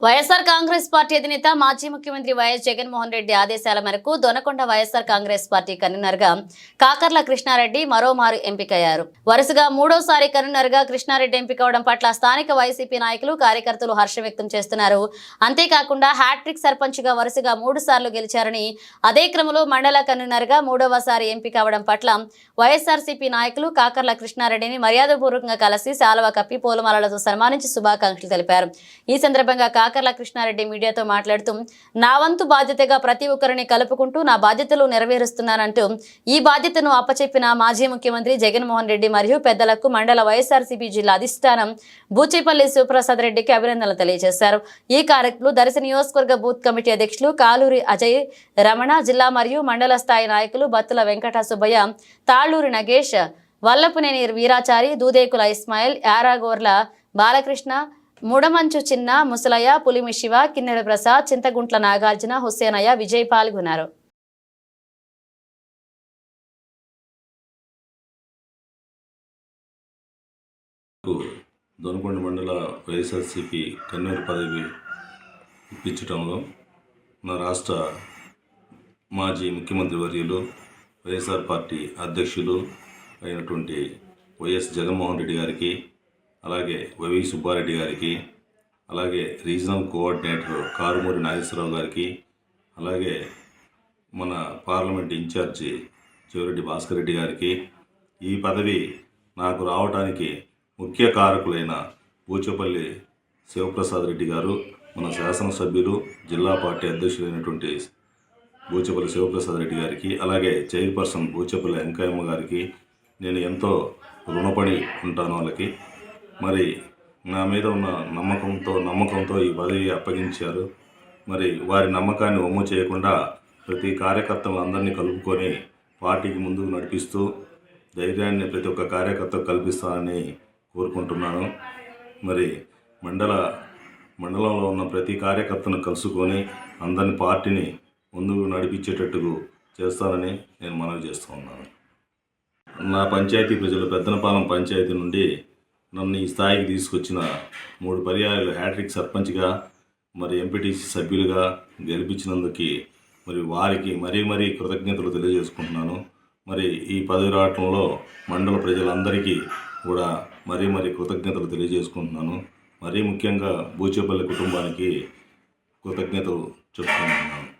YSR Congress party అధినేత మాజీ ముఖ్యమంత్రి వైఎస్ జగన్మోహన్ రెడ్డి ఆదేశాల మేరకు దొనకొండ వైఎస్ఆర్ కాంగ్రెస్ పార్టీ కన్వీనర్గా కాకర్ల కృష్ణారెడ్డి మరోమారు ఎంపికయ్యారు. వరుసగా మూడోసారి కన్వీనర్గా కృష్ణారెడ్డి ఎంపికవడం పట్ల స్థానిక వైసీపీ నాయకులు కార్యకర్తలు హర్షం వ్యక్తం చేస్తున్నారు. అంతేకాకుండా హ్యాట్రిక్ సర్పంచ్గా వరుసగా మూడు సార్లు గెలిచారని అదే క్రమంలో మండల కన్వీనర్గా మూడవసారి ఎంపిక అవడం పట్ల వైఎస్ఆర్సీపీ నాయకులు కాకర్ల కృష్ణారెడ్డిని మర్యాదపూర్వకంగా కలిసి శాలవ కప్పి పూలమాలలతో సన్మానించి శుభాకాంక్షలు తెలిపారు. ఈ సందర్భంగా కాకర్ల కృష్ణారెడ్డి మీడియాతో మాట్లాడుతూ నా వంతు బాధ్యతగా ప్రతి ఒక్కరిని కలుపుకుంటూ నా బాధ్యతలు నెరవేరుస్తున్నానంటూ ఈ బాధ్యతను అప్పచెప్పిన మాజీ ముఖ్యమంత్రి జగన్మోహన్ రెడ్డి మరియు పెద్దలకు మండల వైఎస్ఆర్సీపీ జిల్లా అధిష్టానం బూచేపల్లి శివప్రసాద్ రెడ్డికి అభినందనలు తెలియజేశారు. ఈ కార్యక్రమంలో దర్శి నియోజకవర్గ బూత్ కమిటీ అధ్యక్షులు కాలూరి అజయ్ రమణ జిల్లా మరియు మండల స్థాయి నాయకులు బత్తుల వెంకట సుబ్బయ్య తాళ్ళూరి నగేష్ వల్లపునేని వీరాచారి దూదేకుల ఇస్మాయిల్ యారాగోర్ల బాలకృష్ణ మూడమంచు చిన్న ముసలయ్య పులిమి శివ కిన్నెడ ప్రసాద్ చింతగుంట్ల నాగార్జున హుస్సేనయ్య విజయ్ పాల్గొన్నారు. కు దొనకొండ మండల వైఎస్ఆర్సీపీ కన్వీనర్ పదవి ఇప్పించడంలో నా రాష్ట్ర మాజీ ముఖ్యమంత్రి వర్యులు వైఎస్ఆర్ పార్టీ అధ్యక్షులు అయినటువంటి వైఎస్ జగన్మోహన్ రెడ్డి గారికి అలాగే వైవి సుబ్బారెడ్డి గారికి అలాగే రీజనల్ కోఆర్డినేటర్ కారుమూరి నాగేశ్వరరావు గారికి అలాగే మన పార్లమెంట్ ఇన్ఛార్జి చివరెడ్డి భాస్కర్ రెడ్డి గారికి ఈ పదవి నాకు రావడానికి ముఖ్య కారకులైన పూచపల్లి శివప్రసాద్ రెడ్డి గారు మన శాసనసభ్యులు జిల్లా పార్టీ అధ్యక్షులైనటువంటి బూచపల్లి శివప్రసాద్ రెడ్డి గారికి అలాగే చైర్పర్సన్ బూచపల్లి వెంకయ్యమ్మ గారికి నేను ఎంతో రుణపడి ఉంటాను వాళ్ళకి. మరి నా మీద ఉన్న నమ్మకంతో నమ్మకంతో ఈ పదవి అప్పగించారు. మరి వారి నమ్మకాన్ని ఒమ్ము చేయకుండా ప్రతి కార్యకర్తలు అందరినీ కలుపుకొని పార్టీకి ముందుకు నడిపిస్తూ ధైర్యాన్ని ప్రతి ఒక్క కార్యకర్తకు కల్పిస్తానని కోరుకుంటున్నాను. మరి మండల మండలంలో ఉన్న ప్రతి కార్యకర్తను కలుసుకొని అందరిని పార్టీని ముందుకు నడిపించేటట్టుకు చేస్తానని నేను మనవి చేస్తూ ఉన్నాను. నా పంచాయతీ ప్రజలు పెద్దనపాలెం పంచాయతీ నుండి నన్ను ఈ స్థాయికి తీసుకొచ్చిన మూడు పర్యాయాలు హ్యాట్రిక్ సర్పంచ్గా మరి ఎంపీటీసీ సభ్యులుగా గెలిపించినందుకు మరి వారికి మరీ మరీ కృతజ్ఞతలు తెలియజేసుకుంటున్నాను. మరి ఈ పదవి రావటంలో మండల ప్రజలందరికీ కూడా మరీ మరీ కృతజ్ఞతలు తెలియజేసుకుంటున్నాను. మరీ ముఖ్యంగా బూచేపల్లి కుటుంబానికి కృతజ్ఞతలు చెప్పుకుంటున్నాను